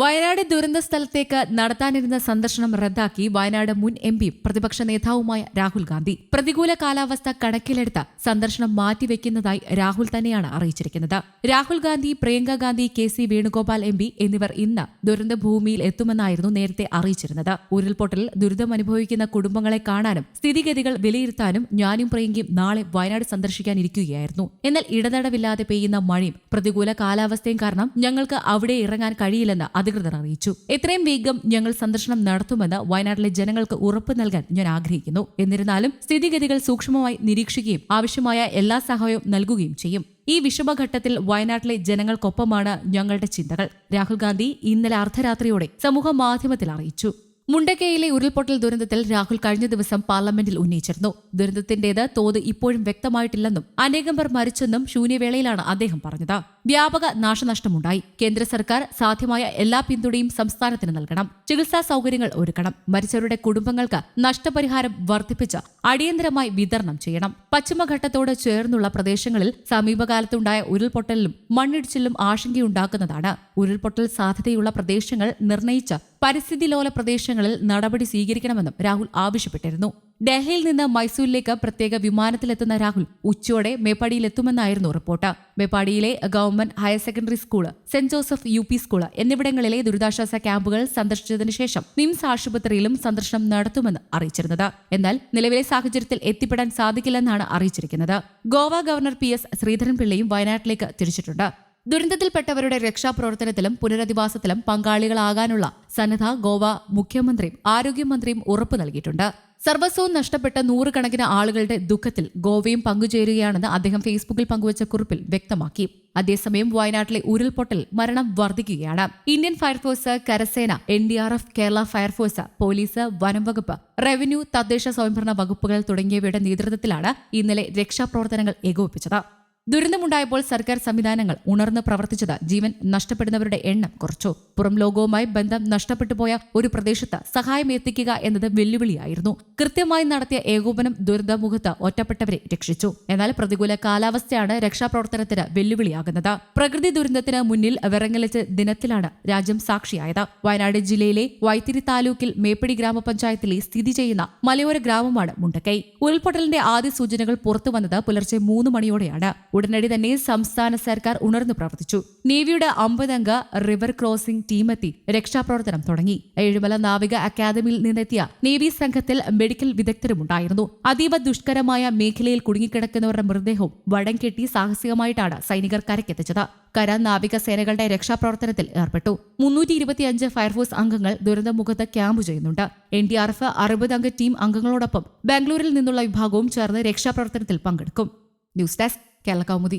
വയനാട് ദുരന്ത സ്ഥലത്തേക്ക് നടത്താനിരുന്ന സന്ദർശനം റദ്ദാക്കി വയനാട് മുൻ എം പിയും പ്രതിപക്ഷ നേതാവുമായ രാഹുൽ ഗാന്ധി. പ്രതികൂല കാലാവസ്ഥ കണക്കിലെടുത്ത് സന്ദർശനം മാറ്റിവെക്കുന്നതായി രാഹുൽ തന്നെയാണ് അറിയിച്ചിരിക്കുന്നത്. Rahul Gandhi Priyanka Gandhi K C Venugopal M P എന്നിവർ ഇന്ന് ദുരന്ത ഭൂമിയിൽ എത്തുമെന്നായിരുന്നു നേരത്തെ അറിയിച്ചിരുന്നത്. ഉരുൾപൊട്ടലിൽ ദുരിതമനുഭവിക്കുന്ന കുടുംബങ്ങളെ കാണാനും സ്ഥിതിഗതികൾ വിലയിരുത്താനും ഞാനും പ്രിയങ്കയും നാളെ വയനാട് സന്ദർശിക്കാനിരിക്കുകയായിരുന്നു. എന്നാൽ ഇടതടവില്ലാതെ പെയ്യുന്ന മഴയും പ്രതികൂല കാലാവസ്ഥയും കാരണം ഞങ്ങൾക്ക് അവിടെ ഇറങ്ങാൻ കഴിയില്ലെന്ന് അധികൃതർ അറിയിച്ചു. എത്രയും വേഗം ഞങ്ങൾ സന്ദർശനം നടത്തുമെന്ന് വയനാട്ടിലെ ജനങ്ങൾക്ക് ഉറപ്പ് നൽകാൻ ഞാൻ ആഗ്രഹിക്കുന്നു. എന്നിരുന്നാലും സ്ഥിതിഗതികൾ സൂക്ഷ്മമായി നിരീക്ഷിക്കുകയും ആവശ്യമായ എല്ലാ സഹായവും നൽകുകയും ചെയ്യും. ഈ വിഷമഘട്ടത്തിൽ വയനാട്ടിലെ ജനങ്ങൾക്കൊപ്പമാണ് ഞങ്ങളുടെ ചിന്തകൾ രാഹുൽ ഗാന്ധി ഇന്നലെ അർദ്ധരാത്രിയോടെ സമൂഹ മാധ്യമത്തിൽ അറിയിച്ചു. മുണ്ടക്കയിലെ ഉരുൾപൊട്ടൽ ദുരന്തത്തിൽ രാഹുൽ കഴിഞ്ഞ ദിവസം പാർലമെന്റിൽ ഉന്നയിച്ചിരുന്നു. ദുരന്തത്തിന്റേത് തോത് ഇപ്പോഴും വ്യക്തമായിട്ടില്ലെന്നും അനേകം പേർ മരിച്ചെന്നും ശൂന്യവേളയിലാണ് അദ്ദേഹം പറഞ്ഞത്. വ്യാപക നാശനഷ്ടമുണ്ടായി. കേന്ദ്ര സർക്കാർ സാധ്യമായ എല്ലാ പിന്തുണയും സംസ്ഥാനത്തിന് നൽകണം. ചികിത്സാ സൗകര്യങ്ങൾ ഒരുക്കണം. മരിച്ചവരുടെ കുടുംബങ്ങൾക്ക് നഷ്ടപരിഹാരം വർദ്ധിപ്പിച്ച് അടിയന്തരമായി വിതരണം ചെയ്യണം. പശ്ചിമഘട്ടത്തോട് ചേർന്നുള്ള പ്രദേശങ്ങളിൽ സമീപകാലത്തുണ്ടായ ഉരുൾപൊട്ടലിലും മണ്ണിടിച്ചിലും ആശങ്കയുണ്ടാക്കുന്നതാണ്. ഉരുൾപൊട്ടൽ സാധ്യതയുള്ള പ്രദേശങ്ങൾ നിർണയിച്ച് പരിസ്ഥിതി ലോല പ്രദേശങ്ങളിൽ നടപടി സ്വീകരിക്കണമെന്നും രാഹുൽ ആവശ്യപ്പെട്ടിരുന്നു. ഡൽഹിയിൽ നിന്ന് മൈസൂരിലേക്ക് പ്രത്യേക വിമാനത്തിലെത്തുന്ന രാഹുൽ ഉച്ചയോടെ മേപ്പാടിയിലെത്തുമെന്നായിരുന്നു report. മേപ്പാടിയിലെ government higher secondary school saint Joseph U P school എന്നിവിടങ്ങളിലെ ദുരിതാശ്വാസ ക്യാമ്പുകൾ സന്ദർശിച്ചതിനു ശേഷം നിംസ് ആശുപത്രിയിലും സന്ദർശനം നടത്തുമെന്ന് അറിയിച്ചിരുന്നത്. എന്നാൽ നിലവിലെ സാഹചര്യത്തിൽ എത്തിപ്പെടാൻ സാധിക്കില്ലെന്നാണ് അറിയിച്ചിരിക്കുന്നത്. ഗോവ ഗവർണർ പി എസ് ശ്രീധരൻപിള്ളയും വയനാട്ടിലേക്ക് തിരിച്ചിട്ടുണ്ട്. ദുരന്തത്തിൽപ്പെട്ടവരുടെ രക്ഷാപ്രവർത്തനത്തിലും പുനരധിവാസത്തിലും പങ്കാളികളാകാനുള്ള സന്നദ്ധ ഗോവ മുഖ്യമന്ത്രിയും ആരോഗ്യമന്ത്രിയും ഉറപ്പു നൽകിയിട്ടുണ്ട്. സർവസ്വവും നഷ്ടപ്പെട്ട നൂറുകണക്കിന് ആളുകളുടെ ദുഃഖത്തിൽ ഗോവയും പങ്കുചേരുകയാണെന്ന് അദ്ദേഹം ഫേസ്ബുക്കിൽ പങ്കുവച്ച കുറിപ്പിൽ വ്യക്തമാക്കി. അതേസമയം വയനാട്ടിലെ ഉരുൾപൊട്ടൽ മരണം വർദ്ധിക്കുകയാണ്. ഇന്ത്യൻ ഫയർഫോഴ്സ് കരസേന N D R F Kerala fire force police വനംവകുപ്പ് റവന്യൂ തദ്ദേശ സ്വയംഭരണ വകുപ്പുകൾ തുടങ്ങിയവയുടെ നേതൃത്വത്തിലാണ് ഇന്നലെ രക്ഷാപ്രവർത്തനങ്ങൾ ഏകോപിപ്പിച്ചത്. ദുരന്തമുണ്ടായപ്പോൾ സർക്കാർ സംവിധാനങ്ങൾ ഉണർന്ന് പ്രവർത്തിച്ചത് ജീവൻ നഷ്ടപ്പെടുന്നവരുടെ എണ്ണം കുറച്ചു. പുറം ലോകവുമായി ബന്ധം നഷ്ടപ്പെട്ടുപോയ ഒരു പ്രദേശത്ത് സഹായം എത്തിക്കുക എന്നത് വെല്ലുവിളിയായിരുന്നു. കൃത്യമായി നടത്തിയ ഏകോപനം ദുരന്തമുഖത്ത് ഒറ്റപ്പെട്ടവരെ രക്ഷിച്ചു. എന്നാൽ പ്രതികൂല കാലാവസ്ഥയാണ് രക്ഷാപ്രവർത്തനത്തിന് വെല്ലുവിളിയാകുന്നത്. പ്രകൃതി ദുരന്തത്തിന് മുന്നിൽ വിറങ്ങലിച്ച ദിനത്തിലാണ് രാജ്യം സാക്ഷിയായത്. വയനാട് ജില്ലയിലെ വൈത്തിരി താലൂക്കിൽ മേപ്പടി ഗ്രാമപഞ്ചായത്തിലെ സ്ഥിതി ചെയ്യുന്ന മലയോര ഗ്രാമമാണ് മുണ്ടക്കൈ. ഉരുൾപൊട്ടലിന്റെ ആദ്യ സൂചനകൾ പുറത്തുവന്നത് പുലർച്ചെ മൂന്ന് മണിയോടെയാണ്. ഉടനടി തന്നെ സംസ്ഥാന സർക്കാർ ഉണർന്നു പ്രവർത്തിച്ചു. നേവിയുടെ അമ്പതംഗ റിവർ ക്രോസിംഗ് ടീമെത്തി. രക്ഷാപ്രവർത്തനം തുടങ്ങി. ഏഴുമല നാവിക അക്കാദമിയിൽ നിന്നെത്തിയ നേവി സംഘത്തിൽ മെഡിക്കൽ വിദഗ്ധരുമുണ്ടായിരുന്നു. അതീവ ദുഷ്കരമായ മേഖലയിൽ കുടുങ്ങിക്കിടക്കുന്നവരുടെ മൃതദേഹവും വടം കെട്ടി സാഹസികമായിട്ടാണ് സൈനികർ കരക്കെത്തിച്ചത് കര നാവിക സേനകളുടെ രക്ഷാപ്രവർത്തനത്തിൽ ഏർപ്പെട്ടു. മുന്നൂറ്റി ഇരുപത്തിയഞ്ച് ഫയർഫോഴ്സ് അംഗങ്ങൾ ദുരന്തമുഖത്ത് ക്യാമ്പ് ചെയ്യുന്നുണ്ട്. എൻ ഡി ആർ എഫ് അറുപത് അംഗ ടീം അംഗങ്ങളോടൊപ്പം ബാംഗ്ലൂരിൽ നിന്നുള്ള വിഭാഗവും ചേർന്ന് രക്ഷാപ്രവർത്തനത്തിൽ പങ്കെടുക്കും. News desk Keralakaumudi